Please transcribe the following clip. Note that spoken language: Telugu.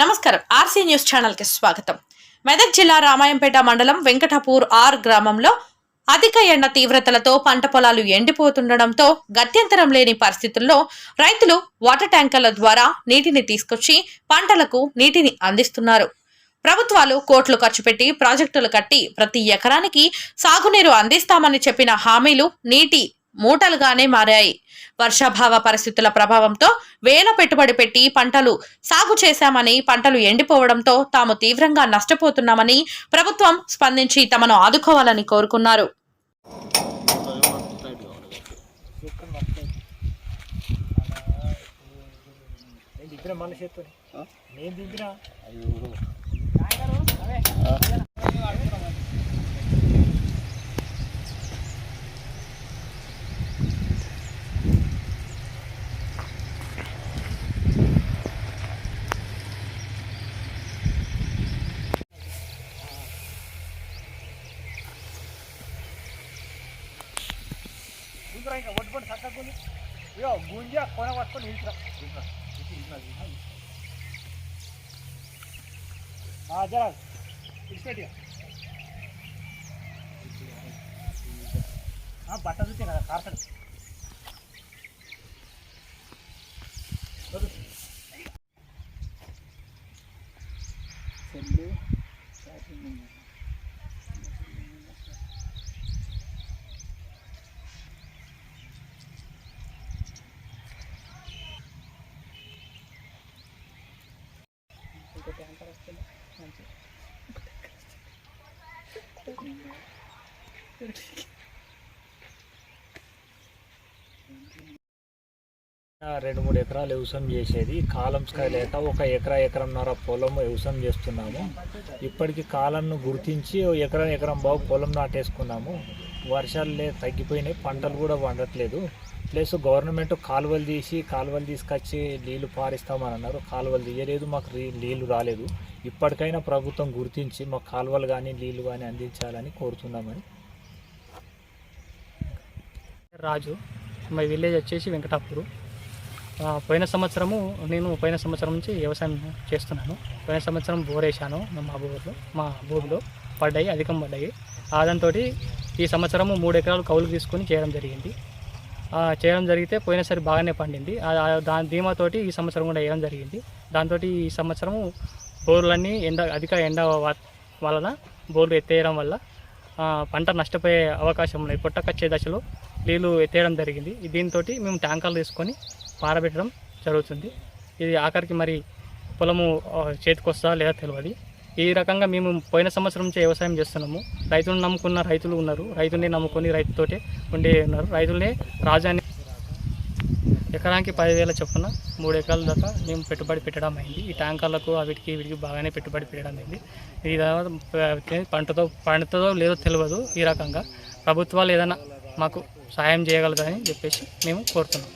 నమస్కారం. ఆర్సీ న్యూస్ ఛానల్కి స్వాగతం. మెదక్ జిల్లా రామాయంపేట మండలం వెంకటాపూర్ ఆర్ గ్రామంలో అధిక ఎండ తీవ్రతలతో పంట పొలాలు ఎండిపోతుండడంతో గత్యంతరం లేని పరిస్థితుల్లో రైతులు వాటర్ ట్యాంకర్ల ద్వారా నీటిని తీసుకొచ్చి పంటలకు నీటిని అందిస్తున్నారు. ప్రభుత్వాలు కోట్లు ఖర్చు పెట్టి ప్రాజెక్టులు కట్టి ప్రతి ఎకరానికి సాగునీరు అందిస్తామని చెప్పిన హామీలు నీటి మూటలుగానే మారాయి. వర్షాభావ పరిస్థితుల ప్రభావంతో వేల పెట్టుబడి పెట్టి పంటలు సాగు చేశామని పంటలు ఎండిపోవడంతో తాము తీవ్రంగా నష్టపోతున్నామని ప్రభుత్వం స్పందించి తమను ఆదుకోవాలని కోరుకున్నారు. మన చేత్తో నేను దింపిన గుంజరా ఇంకా ఒట్టుకొని చక్కగా గుంజి ఇగో గుంజ కొన పట్టుకొని నిలుచురా జరా ఇడిచిపెట్టి బట్ట చూస్తే కదా కార్తడు రెండు మూడు ఎకరాలు వ్యవసాయం చేసేది. కాలమ్స్ లేక ఒక ఎకరా ఎకరంన్నర పొలం వ్యవసాయం చేస్తున్నాము. ఇప్పటికి కాలంను గుర్తించి ఓ ఎకరా ఎకరం బాగు పొలం నాటేసుకున్నాము. వర్షాలు తగ్గిపోయినాయి. పంటలు కూడా పండట్లేదు. ప్లస్ గవర్నమెంట్ కాలువలు తీసి కాలువలు తీసుకొచ్చి నీళ్ళు పారిస్తామని అన్నారు. కాలువలు తీయలేదు మాకు నీళ్ళు రాలేదు. ఇప్పటికైనా ప్రభుత్వం గుర్తించి మాకు కాలువలు కానీ నీళ్ళు కానీ అందించాలని కోరుతున్నామని. రాజు మా విలేజ్ వచ్చేసి వెంకటాపూరు. పోయిన సంవత్సరము నేను పోయిన సంవత్సరం నుంచి వ్యవసాయం చేస్తున్నాను. పోయిన సంవత్సరం బోర్ వేసాను మా బోర్లో మా భూమిలో పడ్డాయి అధికం పడ్డాయి. ఆదంతో ఈ సంవత్సరము మూడు ఎకరాలు కౌలు తీసుకొని చేయడం జరిగింది. చేయడం జరిగితే పోయినసారి బాగానే పండింది. దాని ధీమాతోటి ఈ సంవత్సరం కూడా వేయడం జరిగింది. దాంతో ఈ సంవత్సరము బోర్లన్నీ ఎండ అధిక ఎండ వలన బోర్లు ఎత్తేయడం వల్ల పంట నష్టపోయే అవకాశం ఉన్నాయి. పుట్టకొచ్చే దశలో నీళ్ళు ఎత్తేయడం జరిగింది. దీంతో మేము ట్యాంకర్లు తీసుకొని పారబెట్టడం జరుగుతుంది. ఇది ఆఖరికి మరి పొలము చేతికొస్తా లేదా తెలియదు ఈ రకంగా మేము పోయిన సంవత్సరం నుంచి వ్యవసాయం చేస్తున్నాము. రైతులను నమ్ముకున్న రైతులు ఉన్నారు. రైతుల్ని నమ్ముకొని రైతుతోటే ఉండే ఉన్నారు. రైతులనే రాజాని ఎకరానికి పదివేల చొప్పున మూడు ఎకరాల దాకా మేము పెట్టుబడి పెట్టడం అయింది. ఈ ట్యాంకర్లకు వీటికి వీటికి బాగానే పెట్టుబడి పెట్టడం అయింది. ఈ తర్వాత పంటతో పండుతుందో లేదో తెలియదు ఈ రకంగా. ప్రభుత్వాలు ఏదైనా మాకు సహాయం చేయగలదని చెప్పేసి మేము కోరుతున్నాం.